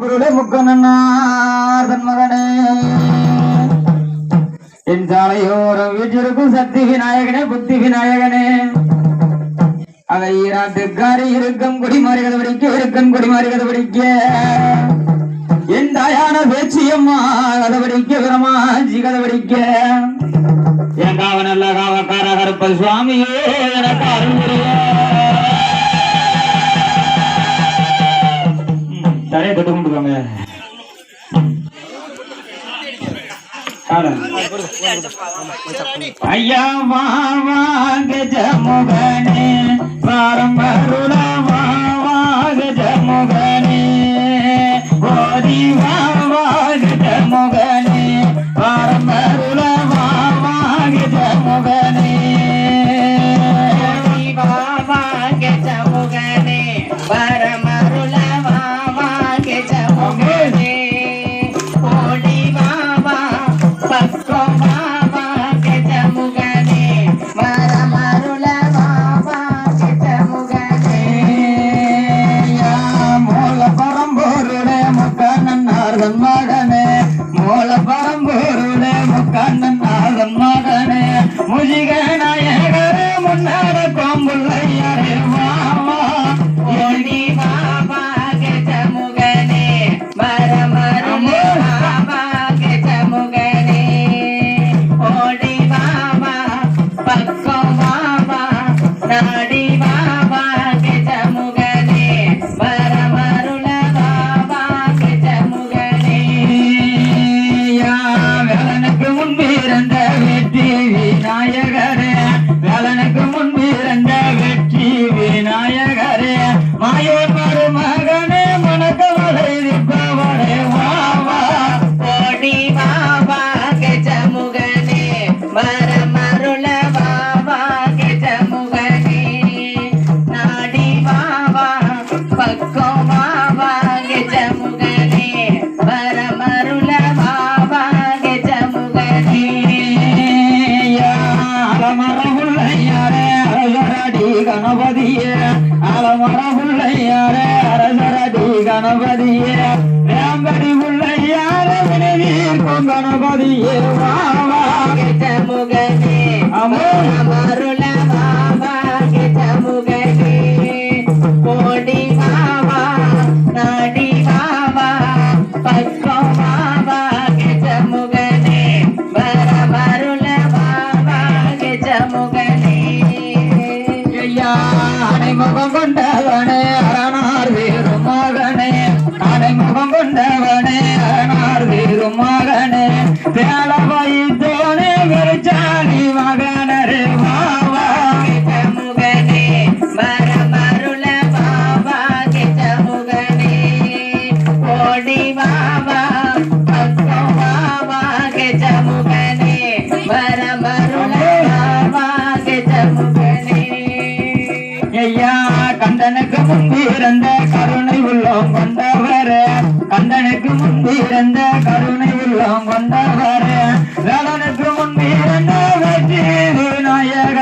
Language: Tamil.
குருளே முக்கண்ணனார்தன் மகனே. என் சாலையோரம் வீட்டிற்கும் சக்தி விநாயகனே புத்தி விநாயகனே அவை ஈராட்டுக்காரி இருக்கும் குடிமாறுகள் பிடிக்க இருக்கும் குடிமாறுகள் பிடிக்க. என் தாயான பேச்சியம்மா கதை பிடிக்க பிரமாஜி கதை பிடிக்க. என் காவ நல்ல காவக்கார கருப்ப சுவாமியே எனக்கு அருள் தரையை தொட்டு கொண்டுருவாங்க ஐயா வா. ಗಂಗಾಳ எனக்கு முன்பு முன்பிருந்த வெற்றி விநாயகரே. மாயோர் மருமகனே மணக்கவலை நிற்பவரே வாவா வா. ஓடி பாபா கெஜமுகனே. வரமருள வாவா கெஜமுகனே. நாடி வாவா பக்கோ கணபதியே அலமரமுள்ளையாரே அரசரடி கணபதியே வேம்படி முள்ளையாரே வினவீர்க்கும் கணபதியே அம்மா. பாபா கெஜமுகனே வரமருள ஐயா கண்டனுக்கு முன்பிருந்த கருணை உள்ளம் கொண்டவர். கண்டனுக்கு முன்பிருந்த கருணை உள்ளம் கொண்டவரே. வேலனுக்கு முன்பிருந்த வெற்றி விநாயகரே